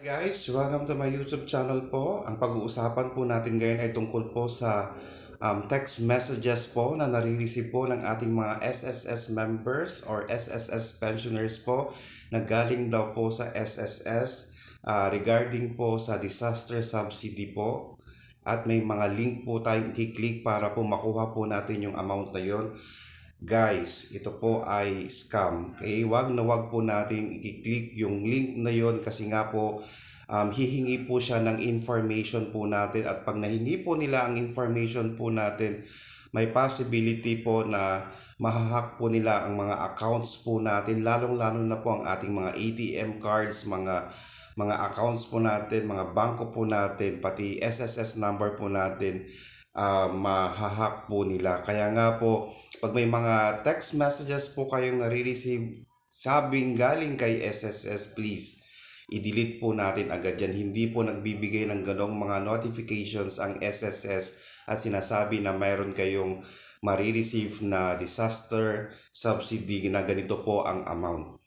Guys, welcome to my YouTube channel po. Ang pag-uusapan po natin ngayon ay tungkol po sa um, text messages po na nare-receive po ng ating mga SSS members or SSS pensioners po na galing daw po sa SSS ah, regarding po sa disaster subsidy po. At may mga link po tayong i-click para po makuha po natin yung amount na yon. Guys, ito po ay scam. Okay, wag na wag po natin i-click yung link na yon kasi nga po um, hihingi po siya ng information po natin at pag nahingi po nila ang information po natin, may possibility po na mahahack po nila ang mga accounts po natin, lalong-lalo na po ang ating mga ATM cards, mga mga accounts po natin, mga bangko po natin, pati SSS number po natin, uh, mahahack po nila. Kaya nga po, pag may mga text messages po kayong nare-receive, sabing galing kay SSS, please, i-delete po natin agad yan. Hindi po nagbibigay ng ganong mga notifications ang SSS at sinasabi na mayroon kayong marireceive na disaster subsidy na ganito po ang amount.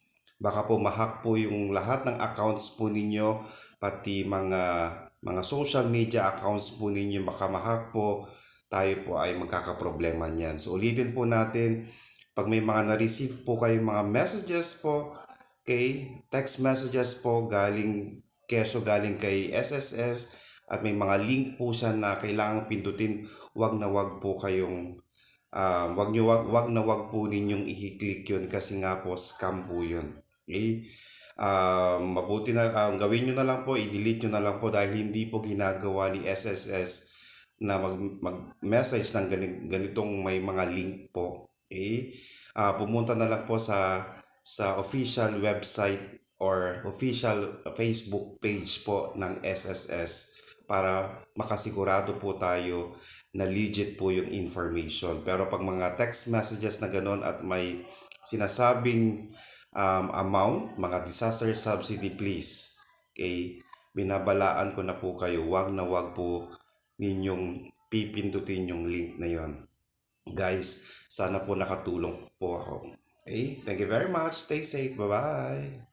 Baka po mahack po yung lahat ng accounts po ninyo, pati mga mga social media accounts po ninyo, baka mahack po, tayo po ay magkakaproblema niyan. So ulitin po natin, pag may mga na-receive po kayong mga messages po, okay, text messages po galing, keso galing kay SSS, at may mga link po siya na kailangang pindutin, wag na wag po kayong um, wag nyo wag, wag na wag po ninyong i-click yun kasi nga po scam po yun. Okay? Um, mabuti na um, gawin nyo na lang po, i-delete nyo na lang po dahil hindi po ginagawa ni SSS na mag, mag-message ng gani- ganitong may mga link po. Okay? Ah, pumunta na lang po sa sa official website or official Facebook page po ng SSS para makasigurado po tayo na legit po yung information. Pero pag mga text messages na ganon at may sinasabing um, amount, mga disaster subsidy please, okay, binabalaan ko na po kayo, wag na wag po ninyong pipindutin yung link na yon. Guys, sana po nakatulong po ako. Okay, thank you very much. Stay safe. Bye-bye.